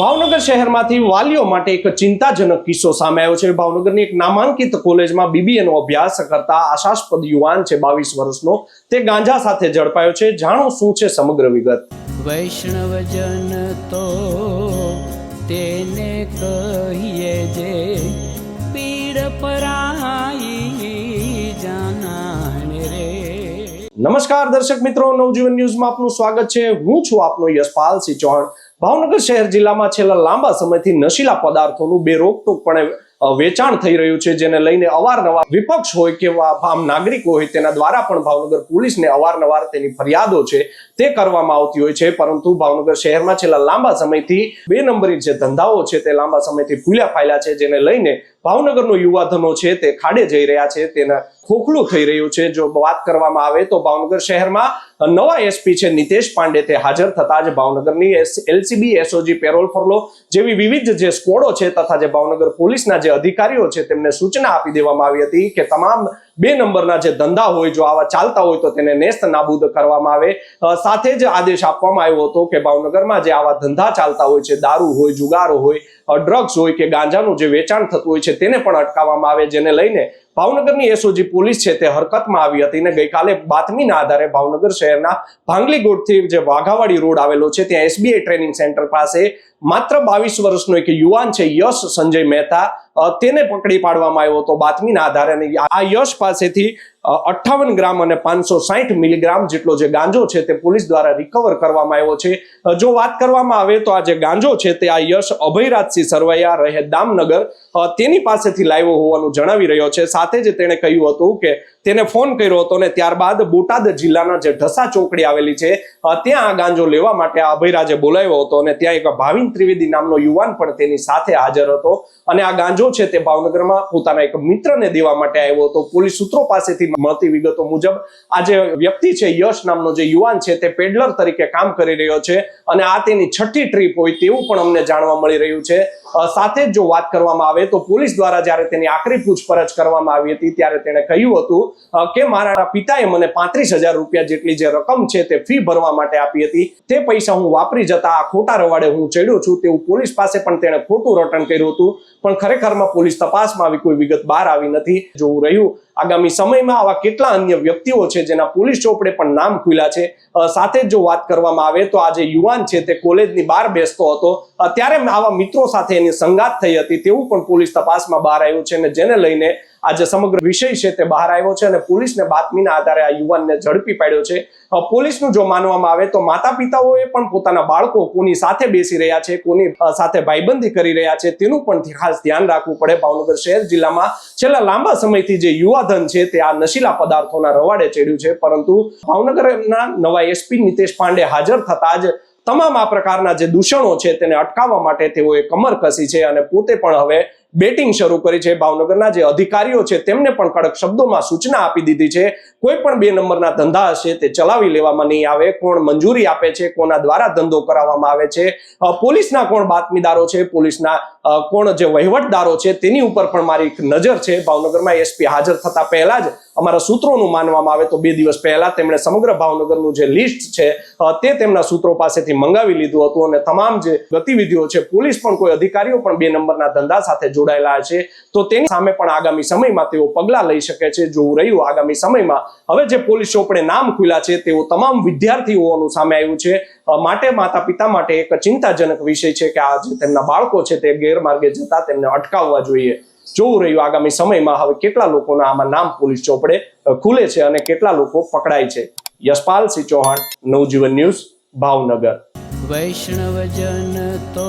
ભાવનગર શહેરમાંથી વાલીઓ માટે એક ચિંતાજનક કિસ્સો સામે આવ્યો છે. ભાવનગરની એક નામાંકિત કોલેજમાં બીબીએ નો અભ્યાસ કરતા આશાસ્પદ યુવાન છે બાવીસ વર્ષનો. તે ગાંજા સાથે ઝડપાયો છે. જાણો શું છે સમગ્ર વિગત? વૈષ્ણવજન તો તેને કહીએ જે પીડ પરાઈ જાનાને રે. નમસ્કાર દર્શક મિત્રો. નવજીવન ન્યૂઝમાં આપનું સ્વાગત છે. હું છું આપનો યશપાલસિંહ ચૌહાણ. ભાવનગર શહેર જિલ્લામાં છેલ્લા લાંબા સમયથી નશીલા પદાર્થોનું બેરોકટોકપણે રોકટોકપણે વેચાણ થઈ રહ્યું છે, જેને લઈને અવારનવાર વિપક્ષ હોય કે આમ નાગરિકો હોય તેના દ્વારા પણ ભાવનગર પોલીસને અવારનવાર તેની ફરિયાદો છે, તે કરવામાં આવતી હોય છે. પરંતુ ભાવનગર શહેરમાં છેલ્લા લાંબા સમયથી બે નંબરી જે ધંધાઓ છે તે લાંબા સમયથી ફૂલ્યા ફાયલા છે, જેને લઈને ભાવનગરનો યુવાધનો છે, તે ખાડે જઈ રહ્યા છે, તેના ખોખલું થઈ રહ્યું છે. જો વાત કરવામાં આવે તો ભાવનગર શહેરમાં નવા એસપી છે, નિતેશ પાંડે, તે હાજર થતા જ ભાવનગરની એલસીબી એસઓજી પેરોલ ફરલો જેવી વિવિધ જે સ્કોડો છે તથા જે ભાવનગર પોલીસના જે અધિકારીઓ છે, તેમને સૂચના આપી દેવામાં આવી હતી કે તમામ બે નંબરના જે ધંધા હોય, જો આવા ચાલતા હોય તો તેને નેસ્ત નાબૂદ કરવામાં આવે. સાથે જ આદેશ આપવામાં આવ્યો હતો કે ભાવનગરમાં જે આવા ધંધા ચાલતા હોય છે, દારૂ હોય, જુગારો હોય ડ્રગ્સ હોય કે ગાંજાનું જે વેચાણ થતું હોય છે, તેને પણ અટકાવવામાં આવે, જેને લઈને ભાવનગરની એસઓજી પોલીસ છે તે હરકતમાં આવી હતી અને ગઈકાલે બાતમીના આધારે ભાવનગર શહેરના ભાંગલી ગોળથી જે વાઘાવાડી રોડ આવેલો છે, ત્યાં એસબીઆઈ ટ્રેનિંગ સેન્ટર પાસે માત્ર બાવીસ વર્ષનો એક યુવાન છે, યશ સંજય મહેતા તેને પકડી પાડવામાં આવ્યો હતો બાતમીના આધારે આ યશ પાસેથી અઠ્ઠાવન ગ્રામ અને પાંચસો સાહીઠ મિલીગ્રામ જેટલો જે ગાંજો છે તે પોલીસ દ્વારા રિકવર કરવામાં આવ્યો છે. જો વાત કરવામાં આવે તો આ જે ગાંજો છે તે આ યશ અભયરાજસિંહ સરવૈયા રહે દામનગર તેની પાસેથી લાવ્યો હોવાનું જણાવી રહ્યો છે. સાથે જ તેણે કહ્યું હતું કે તેને ફોન કર્યો હતો ને ત્યારબાદ બોટાદ જિલ્લાના જે ઢસા ચોકડી આવેલી છે ત્યાં આ ગાંજો લેવા માટે આ અભયરાજે બોલાવ્યો હતો અને ત્યાં એક ભાવિન ત્રિવેદી નામનો યુવાન પણ તેની સાથે હાજર હતો અને આ ગાંજો છે તે ભાવનગરમાં પોતાના એક મિત્રને દેવા માટે આવ્યો હતો. પોલીસ સૂત્રો પાસેથી મળતી વિગતો મુજબ આ જે વ્યક્તિ છે, યશ નામનો જે યુવાન છે તે પેડલર તરીકે કામ કરી રહ્યો છે અને આ તેની છઠ્ઠી ટ્રીપ હોય તેવું પણ અમને જાણવા મળી રહ્યું છે. સાથે જ વાત કરવામાં આવે તો પોલીસ દ્વારા જ્યારે તેની આખરી પૂછપરછ કરવામાં આવી હતી, ત્યારે તેણે કહ્યું હતું કે મારા પિતાએ મને પાંત્રીસ હજાર રૂપિયા જેટલી જે રકમ છે તે ફી ભરવા માટે આપી હતી. તે પૈસા હું વાપરી જતા આ ખોટા રવાડે હું ચડ્યો છું તેવું પોલીસ પાસે પણ તેણે ખોટું રટણ કર્યું હતું. પણ ખરેખરમાં પોલીસ તપાસમાં આવી કોઈ વિગત બહાર આવી નથી. જોવું રહ્યું આગામી સમયમાં આવા કેટલા અન્ય વ્યક્તિઓ છે જેના પોલીસ ચોપડે પણ નામ ખુલ્યા છે? સાથે જો વાત કરવામાં આવે તો આ જે યુવાન છે તે કોલેજની બહાર બેસતો હતો. ત્યારે આવા મિત્રો સાથે એની સંગાત થઈ હતી તેવું પણ પોલીસ તપાસમાં બહાર આવ્યું છે અને જેને લઈને આ જે સમગ્ર વિષય છે તે બહાર આવ્યો છે અને પોલીસને બાતમીના આધારે આ યુવાનને ઝડપી પાડ્યો છે. પોલીસનું જો માનવામાં આવે તો માતા પિતાઓએ પણ પોતાના બાળકો કોની સાથે બેસી રહ્યા છે, કોની સાથે ભાઈબંધી કરી રહ્યા છે તેનું પણ ખાસ ધ્યાન રાખવું પડે ભાવનગર શહેર જિલ્લામાં. છેલ્લા લાંબા સમયથી જે યુવાધન છે તે આ નશીલા પદાર્થોના રવાડે ચડ્યું છે, પરંતુ ભાવનગરના નવા એસપી નિતેશ પાંડે હાજર થતા જ તમામ આ પ્રકારના જે દૂષણો છે તેને અટકાવવા માટે તેઓએ કમર કસી છે અને પોતે પણ હવે બેટિંગ શરૂ કરી છે. ભાવનગરના જે અધિકારીઓ છે, તેમને પણ કડક શબ્દોમાં સૂચના આપી દીધી છે. કોઈ પણ બે નંબરના ધંધા હશે, તે ચલાવી લેવામાં નહીં આવે. કોણ મંજૂરી આપે છે, કોના દ્વારા ધંધો કરાવવામાં આવે છે? પોલીસના કોણ બાતમીદારો છે? પોલીસના કોણ જે વહીવટદારો છે, તેની ઉપર પણ મારી એક નજર છે. ભાવનગરમાં એસપી હાજર થતા પહેલા જ અમારા સૂત્રોનું માનવામાં આવે તો બે દિવસ પહેલા તેમણે સમગ્ર ભાવનગરનું જે લિસ્ટ છે તે તેમના સૂત્રો પાસેથી મંગાવી લીધું હતું અને તમામ જે ગતિવિધિઓ છે, પોલીસ પણ કોઈ અધિકારીઓ પણ બે નંબરના ધંધા સાથે જોડાયેલા છે. તો તેની સામે પણ આગામી સમયમાં તેઓ પગલાં લઈ શકે છે. જોવું રહ્યું, આગામી સમયમાં હવે જે પોલીસ ચોપડે નામ ખુલ્યા છે, તેઓ તમામ વિદ્યાર્થીઓનું સામે આવ્યું છે. માટે માતા પિતા માટે એક ચિંતાજનક વિષય છે કે આ જે તેમના બાળકો છે તે ગેરમાર્ગે જતા તેમને અટકાવવા જોઈએ. જોવું રહ્યું, આગામી સમયમાં હવે કેટલા લોકોના આમાં નામ પોલીસ ચોપડે ખુલે છે અને કેટલા લોકો પકડાય છે. યશપાલ સિંહ ચૌહાણ, નવજીવન ન્યૂઝ, ભાવનગર. વૈષ્ણવજન તો